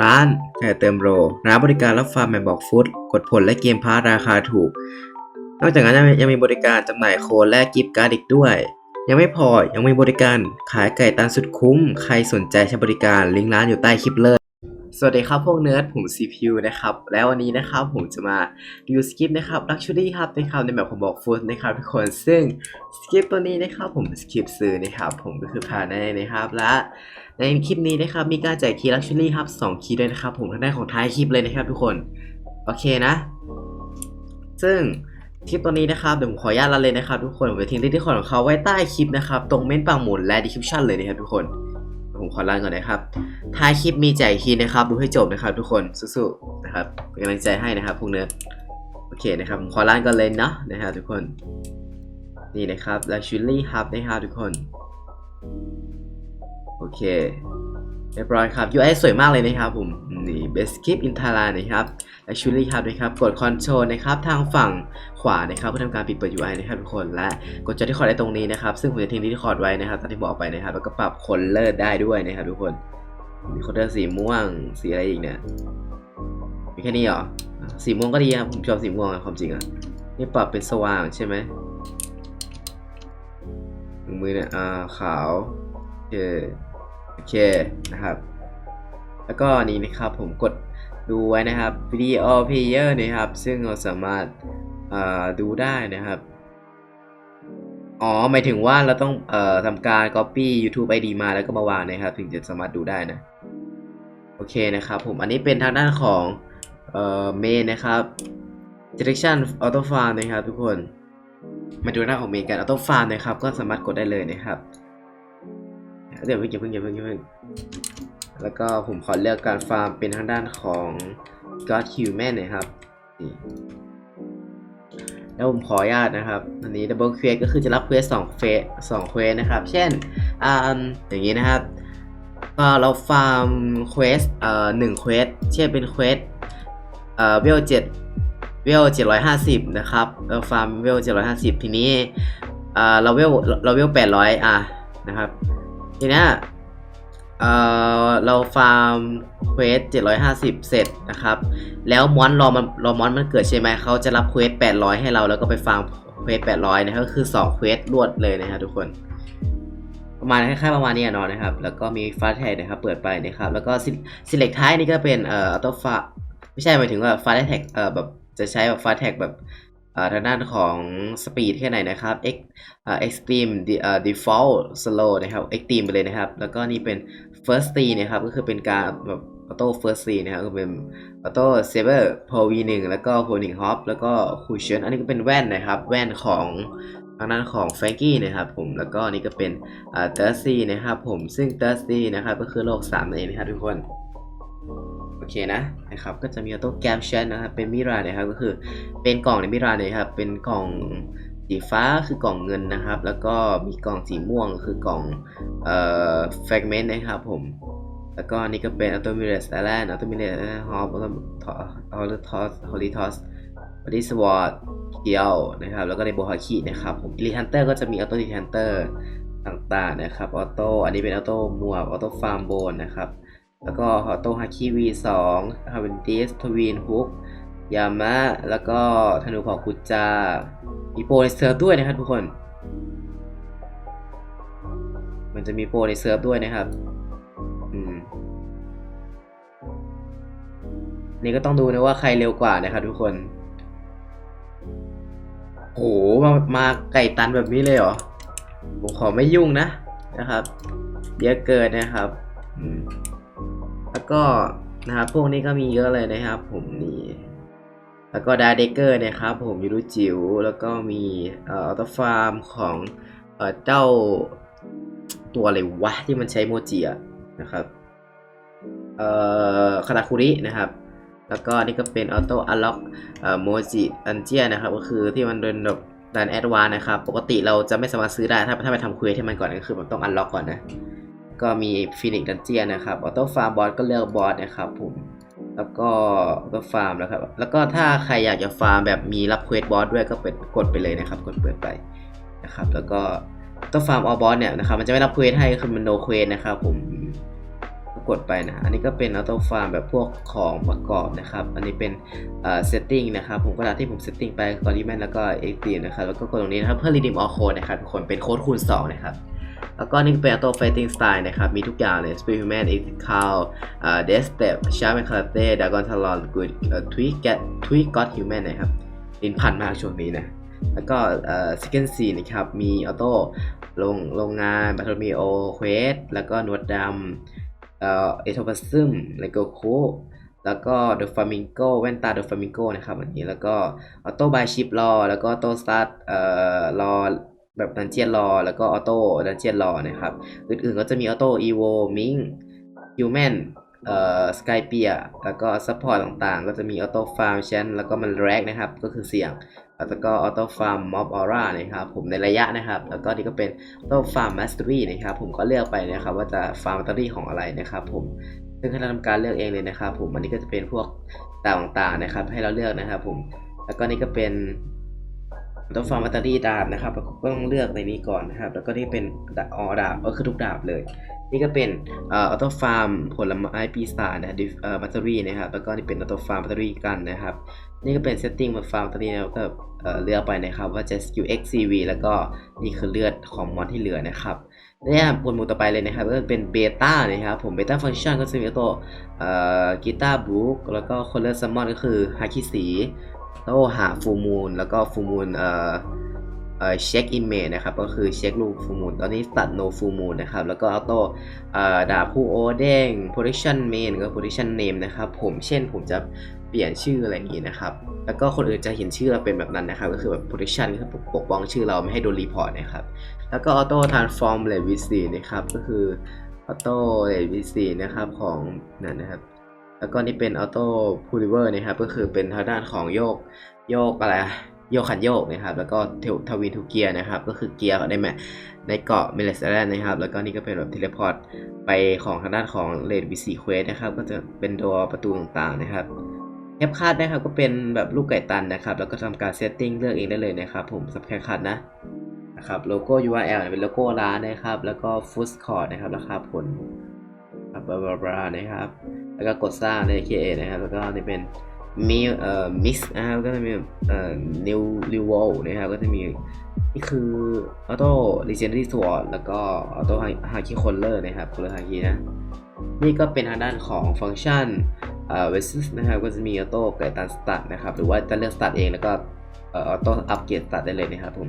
ร้านแค่เติมโรร้านบริการรับฟาร์มแมนบอกฟุตกดผลและเกมพาร์ราคาถูก นอกจากนั้นยังมีบริการจำหน่ายโคนและกิฟต์การ์ดอีกด้วย ยังไม่พอยังมีบริการขายไก่ตันสุดคุ้ม ใครสนใจใช้บริการลิงก์ร้านอยู่ใต้คลิปเลยสวัสดีครับพวกเนิร์ดผม CPU นะครับ แล้ววันนี้นะครับผมจะมารีวิวสกิปนะครับ Luxury ครับนะครับในแบบผมบอกฟุตนะครับทุกคนซึ่งสกิปตัวนี้นะครับผมสกิปซื้อนะครับผมก็คือผ่านในนะครับและ ในคลิปนี้นะครับมีการแจกคีย์ Luxury ครับ2คีย์ด้วยนะครับผมทางด้านของท้ายคลิปเลยนะครับทุกคนโอเคนะ ซึ่งคลิปตัวนี้นะครับเดี๋ยวผมขออนุญาตละเลยนะครับทุกคนผมจะทิ้งลิงก์ที่คอของเขาไว้ใต้คลิปนะครับตรงเม้นต์ปังหมุนและ description เลยนะครับทุกคนผมขอลาก่อนนะครับท้ายคลิปมีแจกคีย์นะครับดูให้จบนะครับทุกคนสู้ๆนะครับเป็นกำลังใจให้นะครับพวกเนื้อโอเคนะครับผมขอลาก่อนเลยเนาะนะครับทุกคนนี่นะครับ Luxury Hub นะครับทุกคน เคเรียบร้อยครับ UI สวยมากเลยนะครับผมนี่ Best Keep in Thailand นะครับ Luxury Hub นะครับกด Control นะครับทางฝั่งขวานะครับเพื่อทำการปิดเปิด UI นะครับทุกคนและกดจอที่คอร์ดได้ตรงนี้นะครับ ซึ่งผมจะทิ้งที่คอร์ดไว้นะครับตามที่บอกไปนะครับ แล้วก็ปรับคนเลอร์ได้ด้วยนะครับทุกคนมีคนเลอร์สีม่วงสีอะไรอีกเนี่ยมีแค่นี้เหรอสีม่วงก็ดีครับผมชอบสีม่วงอะความจริงอะนี่ปรับเป็นสว่างใช่ไหมมือเนี่ยอ่าขาวโอเค โอเคนะครับ แล้วก็นี้นะครับผมกดดูไว้นะครับ Video Player นะครับ ซึ่งเราสามารถดูได้นะครับ อ๋อ หมายถึงว่าเราต้องเอ่อทำการ Copy YouTube ID มาแล้วก็มาวางนะครับ ถึงจะสามารถดูได้นะ โอเคนะครับผม อันนี้เป็นทางด้านของเอ่อ Main นะครับ Direction Auto Farm นะครับทุกคน มาดูหน้าของ Main กัน Auto Farm นะครับ ก็สามารถกดได้เลยนะครับ เดี๋ยวเพิ่งอย่าเพิ่งอย่าเพิ่งอย่าเพิ่งแล้วก็ผมขอเลือกการฟาร์มเป็นทางด้านของ God Human นะครับนี่แล้วผมขออนุญาตนะครับ อันนี้ Double Quest ก็คือจะรับเควสสองเฟสสองเควสนะครับ เช่นอ่าอย่างนี้นะครับเราฟาร์มเควสเอ่อหนึ่งเควสเช่นเป็นเควสเอ่อเวลเจ็ดเวลเจ็ดร้อยห้าสิบนะครับเราฟาร์มเวลเจ็ดร้อยห้าสิบทีนี้อ่าเราเวลเราเวลแปดร้อยอะนะครับ ทีเนี้ยเอ่อเราฟาร์มเควส750 เสร็จนะครับ แล้วมอนรอมันรอมอนมันเกิดใช่ไหมเขาจะรับเควส800 ให้เราแล้วก็ไปฟาร์มเควส800นะครับก็คือ2เควสรวดเลยนะครับทุกคน ประมาณคล้ายๆประมาณนี้อนนะครับ แล้วก็มีฟาแท็กนะครับเปิดไปนะครับ แล้วก็ select ท้ายนี่ก็เป็นเอ่อ auto f a ไม่ใช่หมายถึงว่าฟาแท็กเอ่อแบบจะใช้แบบฟาแท็กแบบ ทางด้านของสปีดแค่ไหนนะครับ x อ่า extreme default slow นะครับ extreme ไปเลยนะครับ แล้วก็นี่เป็น first t นะครับ ก็คือเป็นการแบบ auto first t นะครับก็เป็น auto saver pro v 1แล้วก็ pro 1 hop แล้วก็ cushion อันนี้ก็เป็นแว่นนะครับ แว่นของทางด้านของ Frankie นะครับผมแล้วก็นี่ก็เป็นอ่า thirsty นะครับผมซึ่ง thirsty นะครับก็คือโลก3นั่นเองนะครับทุกคน เคนะนะครับก็จะมี auto gap chat นะครับเป็นมิรานะครับก็คือเป็นกล่องในมิราเนี่ยครับเป็นกล่องสีฟ้าคือกล่องเงินนะครับ แล้วก็มีกล่องสีม่วงคือกล่องเอ่อ fragment นะครับผมแล้วก็นี่ก็เป็น auto mirror island auto mirror hop auto auto toss holy toss body sword เกียวนะครับแล้วก็ในโบฮาคินะครับผม elite hunter ก็จะมี auto elite hunter ต่างๆนะครับ auto อันนี้เป็น auto หมวก auto farm bone นะครับ แล้วก็ auto haki v2 h a v e n t i s twin hook ยามะ แล้วก็ธนูเผ่ากุจา มีโปรในเซิร์ฟด้วยนะครับทุกคน มันจะมีโปรในเซิร์ฟด้วยนะครับ อืม นี่ก็ต้องดูนะว่าใครเร็วกว่านะครับทุกคน โห มามาไก่ตันแบบนี้เลยเหรอ ผมขอไม่ยุ่งนะนะครับ เยอะเกินนะครับ อืม ก็นะครับพวกนี้ก็มีเยอะเลยนะครับ ผมนี่แล้วก็ดาเดเกอร์นะครับ ผมยูรุจิ๋วแล้วก็มีเอ่อออโตฟาร์มของเอ่อเจ้าตัวอะไรวะที่มันใช้โมจิอะนะครับเอ่อคาราคุรินะครับ แล้วก็นี่ก็เป็นออโต้อัลล็อกเอ่อโมจิอันเจียนะครับ ก็คือที่มันเป็นแบบดันแอดวานนะครับ ปกติเราจะไม่สามารถซื้อได้ถ้าถ้าไปทำเควสให้มันก่อนก็คือมันต้องอัลล็อกก่อนนะ ก็มีฟินิกดันเจียนะครับออโต้ฟาร์มบอสก็เลือกบอสนะครับผมแล้วก็ก็ฟาร์มแล้วครับ แล้วก็ถ้าใครอยากจะฟาร์มแบบมีรับเควสบอสด้วยก็เปิดกดไปเลยนะครับ กดเปิดไปนะครับ แล้วก็ต้องฟาร์มออบอสเนี่ยนะครับ มันจะไม่รับเควสให้คือมันโนเควสนะครับ ผมกดไปนะ อันนี้ก็เป็นออโต้ฟาร์มแบบพวกของประกอบนะครับ อันนี้เป็นเอ่อ setting นะครับ ผมก็ตามที่ผม setting ไปกอนที่แมนแล้วก็ active นะครับ แล้วก็กดตรงนี้นะครับเพื่อ redeem all code นะครับทุกคนเป็นโค้ดคูณ2นะครับ แล้วก็นี่เป็น auto fighting style นะครับ มีทุกอย่างเลย speed human ethical เอ่อ death step sharp and karate dragon talon good เอ่อ tweak get tweak got human นะครับลินพันมากช่วงนี้นะ แล้วก็เอ่อ second scene นะครับ มีออโต้โรงโรงงานบัตรมีโอเควสแล้วก็นวดดำเอ่อเอโทปัซึมเลโกโคแล้วก็เดอะฟามิงโกแว่นตาเดอะฟามิงโกนะครับอันนี้แล้วก็ออโต้บายชิปรอแล้วก็ออโต้สตาร์ทเอ่อรอ แบบดันเจียนรอแล้วก็ออโต้ดันเจียนรอนะครับ อื่นๆก็จะมีออโต้อีโวมิงฮิวแมนเอ่อสกายเปียแล้วก็ซัพพอร์ตต่างๆ ก็จะมีออโต้ฟาร์มแชนแล้วก็มันแรกนะครับ ก็คือเสียง แล้วก็ออโต้ฟาร์มม็อบออร่านะครับ ผมในระยะนะครับ แล้วก็นี่ก็เป็นออโต้ฟาร์มมาสเตอรี่นะครับ ผมก็เลือกไปนะครับ ว่าจะฟาร์มมาสเตอรี่ของอะไรนะครับ ผมซึ่งให้เราทำการเลือกเองเลยนะครับ ผมอันนี้ก็จะเป็นพวกต่างๆนะครับ ให้เราเลือกนะครับ ผมแล้วก็นี่ก็เป็น ออโต้ฟาร์มมาสเตอรี่ดาบนะครับเราก็ต้องเลือกในนี้ก่อนนะครับ แล้วก็นี่เป็นออดาบก็คือทุกดาบเลย นี่ก็เป็นเออโต้ฟาร์มผลไม้ปีศาจนะดิฟเอ่อมัตเตอรี่นะครับ แล้วก็นี่เป็นออโต้ฟาร์มมัตเตอรี่กันนะครับ นี่ก็เป็นเซตติ้งมาฟาร์มแบตเตอนนี้เราก็เอ่อเลือกไปนะครับว่าจะ UXCV แล้วก็นี่คือเลือดของมอนที่เหลือนะครับเนี่ยบนหมู่ต่อไปเลยนะครับก็เป็นเบต้านะครับผมเบต้าฟังก์ชันก็จะมีตัวเอ่อกีตาร์บุ๊กแล้วก็คอลเลอร์ซัมมอนก็คือฮาคิสี แล้วหาฟูมูลแล้วก็ฟูมูลเอ่อเอ่อเช็คอิมเมจนะครับก็คือเช็คลูกฟูมูลตอนนี้ตัดโนฟูมูลนะครับแล้วก็เอาตัวเอ่อดาบคู่โอเด้ง position main ก็ position name นะครับผมเช่นผมจะเปลี่ยนชื่ออะไรอย่างนี้นะครับ แล้วก็คนอื่นจะเห็นชื่อเราเป็นแบบนั้นนะครับ ก็คือแบบ protection ก็คือปกป้องชื่อเราไม่ให้โดนรีพอร์ตนะครับ แล้วก็ auto transform r e v i s นะครับ ก็คือ auto r e v i s นะครับของนั่นนะครับ แล้วก็นี่เป็น auto pulliver นะครับก็คือเป็นทางด้านของโยกโยกอะไรโยกขันโยกนะครับแล้วก็ทวินทูเกียร์นะครับก็คือเกียร์ในแมในเกาะเมเลสแลนนะครับแล้วก็นี่ก็เป็นแบบเทเลพอร์ตไปของทางด้านของเลดวิสีเควสนะครับก็จะเป็นตัวประตูต่างๆนะครับแคปคัดนะครับก็เป็นแบบลูกไก่ตันนะครับแล้วก็ทำการเซตติ้งเลือกเองได้เลยนะครับผมสับแคปคัดนะนะครับโลโก้ URL เป็นโลโก้ร้านนะครับแล้วก็ฟูดคอร์ดนะครับราคาผลครับบลาบลานะครับ แล้วก็กดสร้างใน KA นะครับ แล้วก็นี่เป็นมีเอ่อมิกซ์นะครับ ก็จะมีเอ่อ new new wall นะครับ ก็จะมีนี่คือ auto legendary sword แล้วก็ auto haki collar นะครับ collar haki นะ นี่ก็เป็นทางด้านของฟังก์ชันเอ่อ versus นะครับ ก็จะมีออโต้กับตันสตาร์ทนะครับ หรือว่าจะเลือกสตาร์ทเอง แล้วก็เอ่อออโต้อัปเกรดสตาร์ทได้เลยนะครับผม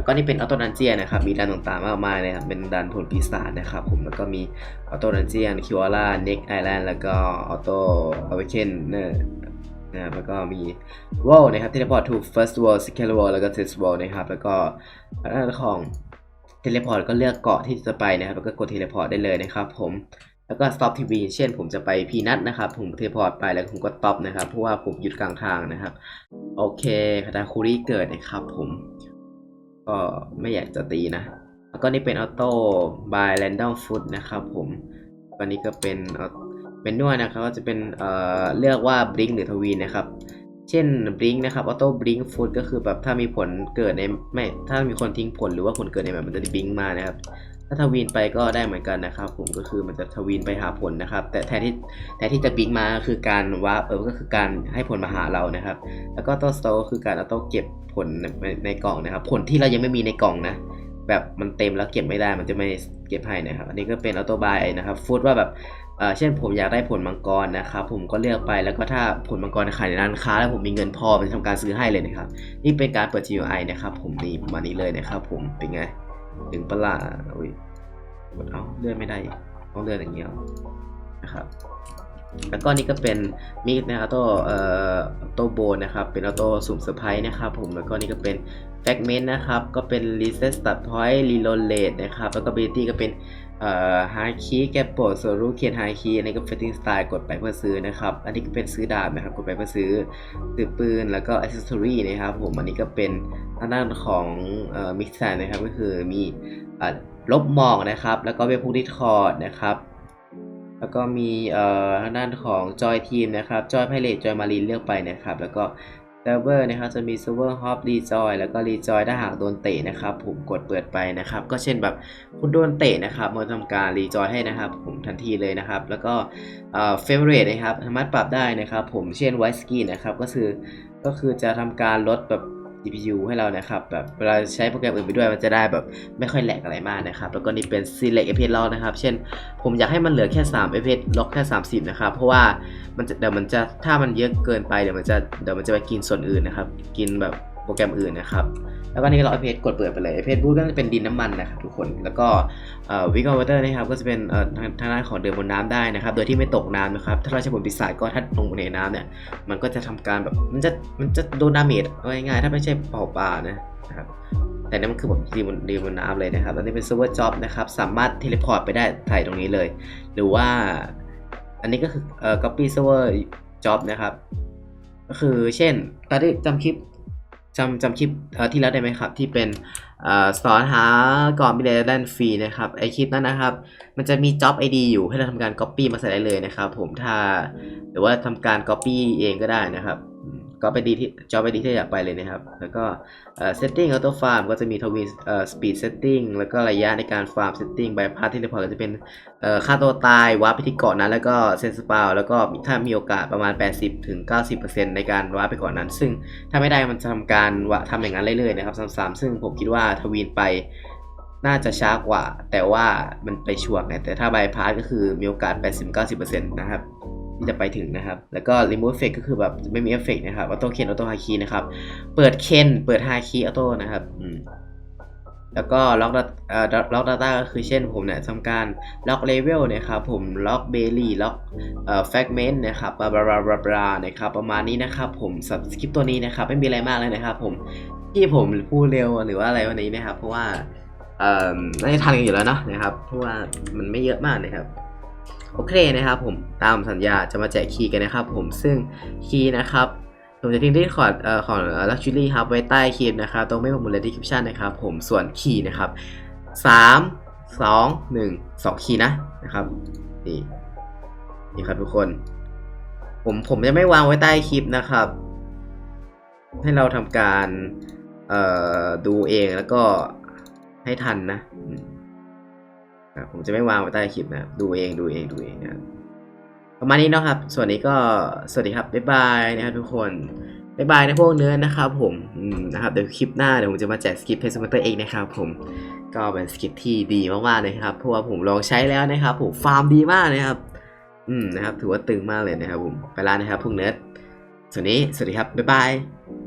แล้วก็นี่เป็นออโต้ดันเจียนะครับ มีดันต่างๆมากมายเลยครับ เป็นดันผลปีศาจนะครับผม แล้วก็มีออโต้ดันเจียนคิวอาร่าเน็กไอแลนด์แล้วก็ออโตอเวเคนเนอร์นะครับแล้วก็มีวอลนะครับเทเลพอร์ต to first world second world แล้วก็ third world นะครับ แล้วก็ทางด้านของเทเลพอร์ตก็เลือกเกาะที่จะไปนะครับ แล้วก็กดเทเลพอร์ตได้เลยนะครับผมแล้วก็ stop TV เช่นผมจะไปพีนัทนะครับ ผมเทเลพอร์ตไปแล้วผมก็ stop นะครับ เพราะว่าผมหยุดกลางทางนะครับ โอเคคาตาคูริเกิดนะครับผม ก็ไม่อยากจะตีนะ แล้วก็นี่เป็นออโต้ by random foot นะครับผมวันนี้ก็เป็นเป็นนวดนะครับก็จะเป็นเอ่อเลือกว่า blink หรือทวีนนะครับ เช่น blink นะครับ auto blink foot ก็คือแบบถ้ามีผลเกิดในไม่ถ้ามีคนทิ้งผลหรือว่าผลเกิดในแบบมันจะ blink มานะครับ ถ้าทวีนไปก็ได้เหมือนกันนะครับ ผมก็คือมันจะทวีนไปหาผลนะครับ แต่แทนที่แทนที่จะ blink มาคือการว่าเออก็คือการให้ผลมาหาเรานะครับ แล้วก็ auto store ก็คือการ auto เก็บผลในในกล่องนะครับ ผลที่เรายังไม่มีในกล่องนะ แบบมันเต็มแล้วเก็บไม่ได้มันจะไม่เก็บให้นะครับ อันนี้ก็เป็นออโต้บายนะครับฟูดว่าแบบเออเช่นผมอยากได้ผลมังกรนะครับผมก็เลือกไปแล้วก็ถ้าผลมังกรขายในร้านค้า แล้วผมมีเงินพอมันจะทำการซื้อให้เลยนะครับ นี่เป็นการเปิด GUI นะครับ ผมนี่ประมาณนี้เลยนะครับ ผมเป็นไง ถึงปลาอุ้ยกดเอาเลื่อนไม่ได้ต้องเลื่อนอย่างเงี้ยนะครับแล้วก็นี่ก็เป็นมิกนะครับตัวเอ่อโตโบนะครับ เป็นออโต้สุ่มเซอร์ไพรส์นะครับผมแล้วก็นี่ก็เป็นแฟกเมนต์นะครับ ก็เป็น reset start point reload rate นะครับแล้วก็เบตี้ก็เป็น เอ่อ high key gap p o s o r u เขียน high key อันนี้ก็ fighting style กดไปเพื่อซื้อนะครับ อันนี้ก็เป็นซื้อดาบนะครับ กดไปเพื่อซื้อซื้อปืนแล้วก็ accessory นะครับผมอันนี้ก็เป็นทางด้านของเอ่อ mix and นะครับก็คือมีอ่าลบหมอกนะครับ แล้วก็เว็บพูดิคอร์ดนะครับ แล้วก็มีเอ่อทางด้านของจอยทีมนะครับจอยไพเรตจอยมารีนเลือกไปนะครับ แล้วก็ เซิร์ฟเวอร์นะครับจะมีเซิร์ฟเวอร์ฮอปรีจอยแล้วก็รีจอยถ้าหากโดนเตะนะครับ ผมกดเปิดไปนะครับ ก็เช่นแบบคุณโดนเตะนะครับมันทำการรีจอยให้นะครับ ผมทันทีเลยนะครับ แล้วก็เอ่อเฟเวอร์นะครับสามารถปรับได้นะครับ ผมเช่นไวสกีนะครับก็คือก็คือจะทำการลดแบบ CPU ให้เรานะครับแบบเวลาใช้โปรแกรมอื่นไปด้วยมันจะได้แบบไม่ค่อยแหลกอะไรมากนะครับแล้วก็นี่เป็น select FPS lock นะครับ เช่นผมอยากให้มันเหลือแค่3 FPS ล็อกแค่ 30 นะครับ เพราะว่ามันจะเดี๋ยวมันจะถ้ามันเยอะเกินไปเดี๋ยวมันจะเดี๋ยวมันจะไปกินส่วนอื่นนะครับ กินแบบ รแกรมอื่นนะครับ แล้วก็นี่ก็เรา FPS กดเปิดไปเลย FPS บูทก็จะเป็นดินน้ำมันนะครับทุกคน แล้วก็วิกอ o วเตอร์นะครับก็จะเป็นทางทางด้านของเดินบนน้ำได้นะครับ โดยที่ไม่ตกน้ำนะครับ ถ้าเราใช้ผลปีศาจก็ถ้าลงในน้ำเนี่ย มันก็จะทำการแบบ มันจะมันจะโดนดาเมจเอาง่ายๆถ้าไม่ใช่เป่าปลานะครับแต่นั่นมันคือแบบดีบนดีบนน้ำเลยนะครับแล้วนี่เป็น server job นะครับ สามารถเทเลพอร์ตไปได้ถ่ายตรงนี้เลย หรือว่า อันนี้ก็คือเอ่อ copy server job นะครับ ก็คือเช่นตอนที่จำคลิป จำจำคลิปที่แล้วได้ไหมครับ ที่เป็นอสอนหาก่อนบิเลดันฟรีนะครับไอคลิปนั้นนะครับ มันจะมี job ID อยู่ให้เราทำการ copy มาใส่ได้เลยนะครับ ผมถ้าหรือว่าทำการ copy เองก็ได้นะครับ ก็ไปดีที่ job ID ที่อยากไปเลยนะครับ แล้วก็เอ่อ setting auto farm ก็จะมีทวินเอ่อ speed setting แล้วก็ระยะในการ farm setting bypass teleport ก็จะเป็นเอ่อค่าตัวตายวาร์ปไปที่เกาะนั้น แล้วก็เซนสปาวแล้วก็ถ้ามีโอกาสประมาณ 80ถึง90%ในการวาร์ปไปเกาะนั้น ซึ่งถ้าไม่ได้มันจะทำการวะทำอย่างนั้นเรื่อยๆนะครับซ้ำๆซึ่งผมคิดว่าทวีนไปน่าจะช้ากว่า แต่ว่ามันไปช่วงเนี่ยแต่ถ้า bypass ก็คือมีโอกาส 80-90%นะครับ ที่จะไปถึงนะครับ แล้วก็ remove effect ก็คือแบบไม่มีเอฟเฟกต์นะครับ auto ken auto high key นะครับ เปิดเคนเปิด high key auto นะครับอืมแล้วก็ lock data เอ่อ lock data ก็คือเช่นผมเนี่ยทำการ lock level นะครับผม lock belly lock เอ่อ fragment นะครับบลาบลาบลาบลานะครับประมาณนี้นะครับผมสคริปต์ตัวนี้นะครับไม่มีอะไรมากเลยนะครับ ผมที่ผมพูดเร็วหรือว่าอะไรวันนี้นะครับ เพราะว่าเอ่อน่าจะทันกันอยู่แล้วเนาะนะครับเพราะว่ามันไม่เยอะมากนะครับ โอเคนะครับผมตามสัญญาจะมาแจกคีย์กันนะครับผมซึ่งคีย์นะครับผมจะทิ้งที่คอร์ดเอ่อของ Luxury ครับไว้ใต้คลิปนะครับตรงไม่หมดเลย description นะครับผมส่วนคีย์นะครับ 3 2 1 2 คีย์นะนะครับนี่นี่ครับทุกคน ผมผมจะไม่วางไว้ใต้คลิปนะครับ ให้เราทำการเอ่อดูเองแล้วก็ให้ทันนะ ครับผมจะไม่วางไว้ใต้คลิปนะดูเองดูเองดูเองนะประมาณนี้เนาะครับ ส่วนนี้ก็สวัสดีครับบ๊ายบายนะครับทุกคนบ๊ายบายนะพวกเนื้อนะครับผมนะครับเดี๋ยวคลิปหน้าเดี๋ยวผมจะมาแจกสกิปเพจสมัตเตอร์เองนะครับผมก็เป็นสกิปที่ดีมากๆเลยครับเพราะว่าผมลองใช้แล้วนะครับ ผมฟาร์มดีมากนะครับ อืมนะครับ ถือว่าตึงมากเลยนะครับผมไปล้วนะครับพวกเนื้อส่วนนี้สวัสดีครับบ๊ายบาย